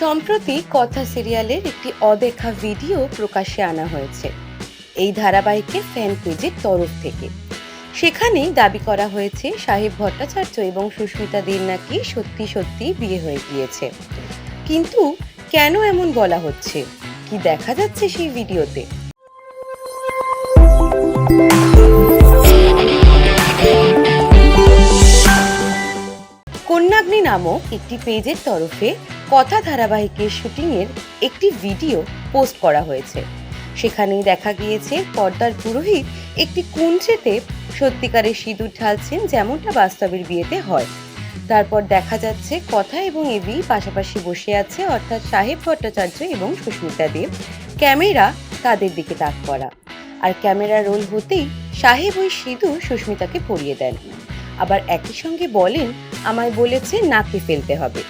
সম্প্রতি কথা সিরিয়ালের একটি অদেখা ভিডিও প্রকাশে আনা হয়েছে। এই ধারাবাহিকের ফ্যান পেজের তরফ থেকে। সেখানেই দাবি করা হয়েছে, সাহেব ভট্টাচার্য এবং সুস্মিতা দের নাকি সত্যি সত্যি বিয়ে হয়ে গিয়েছে। কিন্তু কেন এমন বলা হচ্ছে? কি দেখা যাচ্ছে সেই ভিডিওতে? নামক একটি পেজের তরফে কথা ধারাবাহিকের শুটিংয়ের একটি ভিডিও পোস্ট করা হয়েছে। সেখানেই দেখা গিয়েছে পর্দার পুরোহিত একটি কুঞ্চেতে সত্যিকারের সিঁদুর ঢালছেন যেমনটা বাস্তবের বিয়েতে হয়। তারপর দেখা যাচ্ছে কথা এবং এবি পাশাপাশি বসে আছে অর্থাৎ সাহেব ভট্টাচার্য এবং সুস্মিতা দেব। ক্যামেরা তাদের দিকে তাক করা। আর ক্যামেরা রোল হতেই সাহেব ওই সিঁদুর সুস্মিতাকে পরিয়ে দেন। আবার একই সঙ্গে বলেন, আমায় বলেছে নাকে ফেলতে হবে।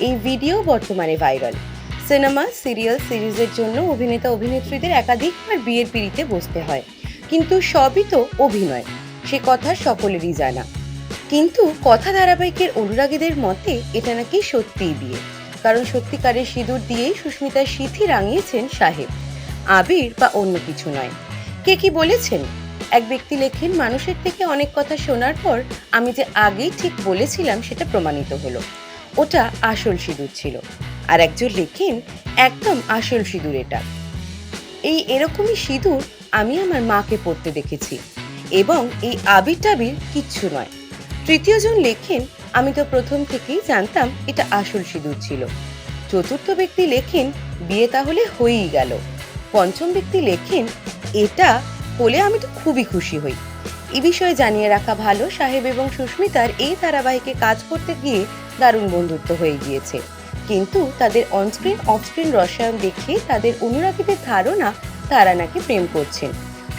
এই ভিডিও বর্তমানে ভাইরাল। সিনেমা, সিরিয়াল, সিরিজের জন্য অভিনেতা, অভিনেত্রীদের একাধিকবার বিয়ের পিড়িতে বসতে হয়। কিন্তু সবই তো অভিনয়, সে কথা সকলেরই জানা। কিন্তু কথা ধারাবাহিকের অনুরাগীদের মতে এটা নাকি সত্যিই বিয়ে। কারণ সত্যিকারের সিঁদুর দিয়েই সুস্মিতা সিথি রাঙিয়েছেন সাহেব। আবির বা অন্য কিছু নয়। কে কি বলেছেন? এক ব্যক্তি লেখেন, মানুষের থেকে অনেক কথা শোনার পর আমি যে আগেই ঠিক বলেছিলাম সেটা প্রমাণিত হলো। ওটা আসল সিঁদুর ছিল। আর একজন লেখেন, একদম আসল সিঁদুর এটা। এই এরকমই সিঁদুর আমি আমার মাকে পড়তে দেখেছি এবং এই আবির টাবির কিচ্ছু নয়। তৃতীয়জন লেখেন, আমি তো প্রথম থেকেই জানতাম এটা আসল সিঁদুর ছিল। চতুর্থ ব্যক্তি লেখেন, বিয়ে তাহলে হয়েই গেল। পঞ্চম ব্যক্তি লেখেন, এটা হলে আমি তো খুবই খুশি হই। এ বিষয়ে জানিয়ে রাখা ভালো, সাহেব এবং সুস্মিতার এই ধারাবাহিকে কাজ করতে গিয়ে দারুণ বন্ধুত্ব হয়ে গিয়েছে। কিন্তু তাদের অনস্ক্রিন অফস্ক্রিন রসায়ন দেখে তাদের অনুরাগীদের ধারণা তারা নাকি প্রেম করছেন।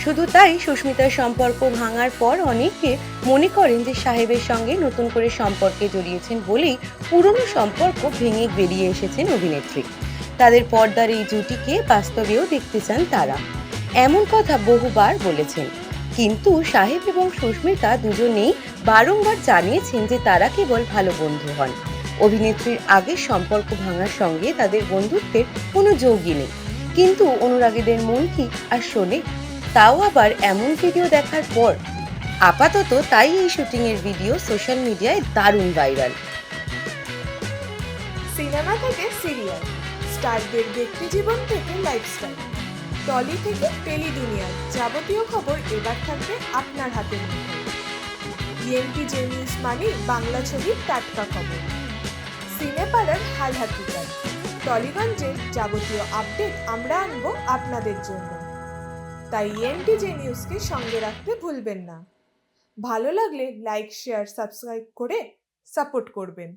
শুধু তাই সুস্মিতার সম্পর্ক ভাঙার পর অনেকে মনে করেন যে সাহেবের সঙ্গে নতুন করে সম্পর্কে জড়িয়েছেন বলেই পুরনো সম্পর্ক ভেঙে বেরিয়ে এসেছেন অভিনেত্রী। তাদের পর্দার এই জুটিকে বাস্তবেও দেখতে চান তারা। এমন কথা বহুবার বলেছেন। কিন্তু সাহেব এবং সুস্মিতা দুজনেই বারংবার জানিয়েছেন যে তারা কেবল ভালো বন্ধু হন। অভিনেত্রীর আগের সম্পর্ক ভাঙার সঙ্গে তাদের বন্ধুত্বের কোনো যোগই নেই। কিন্তু অনুরাগীদের মন কি আর শোনে? তাও আবার এমন ভিডিও দেখার পর আপাতত তাই এই শুটিংয়ের ভিডিও সোশ্যাল মিডিয়ায় দারুণ ভাইরাল। সিনেমা থেকে সিরিয়াল, স্টারদের ব্যক্তি জীবন থেকে লাইফস্টাইল। টলি থেকে টেলি দুনিয়ার যাবতীয় খবর এবার থাকবে আপনার হাতের মুঠোয়। জে নিউজ মানে বাংলা ছবির টাটকা খবর। সিনেপাড়ার হাল হাতিকার টলিগঞ্জের যাবতীয় আপডেট আমরা আনব আপনাদের জন্য। তাই ইএনটি জে নিউজকে সঙ্গে রাখতে ভুলবেন না। ভালো লাগলে লাইক, শেয়ার, সাবস্ক্রাইব করে সাপোর্ট করবেন।